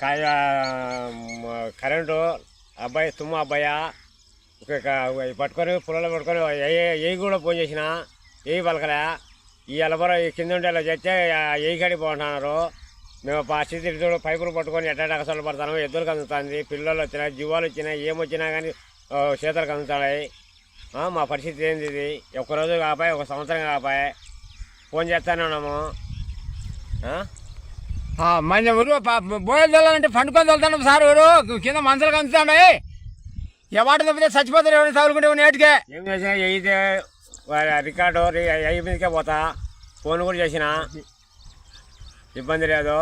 కాయ కరెంటు అబ్బాయి తుమ్మ అబ్బాయి పట్టుకొని పొలంలో పట్టుకొని ఏ కూడా ఫోన్ చేసిన ఏ పలకలే. ఈ అలబర ఈ కింద ఇలా చేస్తే ఏ కాడికి పోంటున్నారు మేము పరిస్థితి పైపులు పట్టుకొని ఎట్ట అసలు పడతాము ఎద్దులకు అందుతుంది పిల్లలు వచ్చినాయి జీవాలు వచ్చినాయి ఏమొచ్చినా కానీ చేతులకు అందుతాయి. ఆ, మా పరిస్థితి ఏంది ఇది? ఒక్కరోజు కాపాయి ఒక సంవత్సరం కాపాయి. ఫోన్ చేస్తానే ఉన్నాము? మన ఊరు బోయలు చల్లాలంటే పండుకొని చల్లుతాను సార్ ఊరు. కింద మంచాలు కంచుతాయి ఎవరి తప్పితే చచ్చిపోతారు ఎవరిని తగులుకుంటే నేటికే? ఏం చేసినా అయితే రికార్డు అయి మీదకే పోతా. ఫోన్ కూడా చేసిన. ఇబ్బంది లేదు.